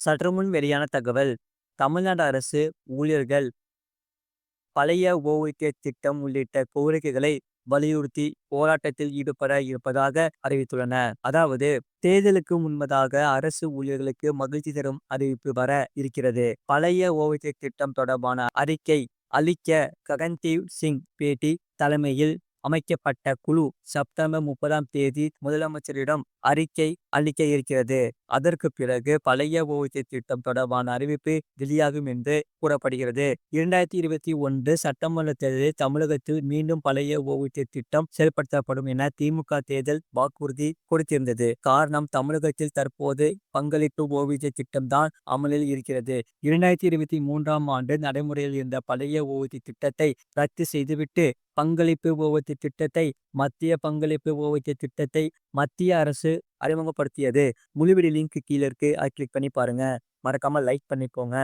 சற்றுமுன் வெளியான தகவல் தமிழ்நாடு அரசு ஊழியர்கள் பழைய ஓய்வூதிய திட்டம் உள்ளிட்ட கோரிக்கைகளை வலியுறுத்தி போராட்டத்தில் ஈடுபட இருப்பதாக அறிவித்துள்ளன அதாவது தேர்தலுக்கு முன்பதாக அரசு ஊழியர்களுக்கு மகிழ்ச்சி தரும் அறிவிப்பு வர இருக்கிறது. பழைய ஓய்வூதிய திட்டம் தொடர்பான அறிக்கை அளிக்க ககன்தீவ் சிங் பேட்டி தலைமையில் அமைக்கப்பட்ட குழு செப்டம்பர் முப்பதாம் தேதி முதலமைச்சரிடம் அறிக்கை அளிக்க இருக்கிறது. அதற்கு பிறகு பழைய ஓய்வூதிய திட்டம் தொடர்பான அறிவிப்பு வெளியாகும் என்று கூறப்படுகிறது. இரண்டாயிரத்தி இருபத்தி ஒன்று சட்டமன்ற தேர்தலில் தமிழகத்தில் மீண்டும் பழைய ஓய்வூதிய திட்டம் செயல்படுத்தப்படும் என திமுக தேர்தல் வாக்குறுதி கொடுத்திருந்தது. காரணம் தமிழகத்தில் தற்போது பங்களிப்பு ஓய்வூதிய திட்டம் தான் அமலில் இருக்கிறது. இரண்டாயிரத்தி இருபத்தி மூன்றாம் ஆண்டு நடைமுறையில் இருந்த பழைய ஓய்வூதிய திட்டத்தை ரத்து செய்துவிட்டு பங்களிப்பு ஓய்வூதிய திட்டத்தை மத்திய பங்களிப்பு ஓய்வூதிய திட்டத்தை மத்திய அரசு அறிமுகப்படுத்தியது. முழுவீடு லிங்க் கீழே இருக்கு. அதை கிளிக் பண்ணி பாருங்க. மறக்காம லைக் பண்ணிக்கோங்க.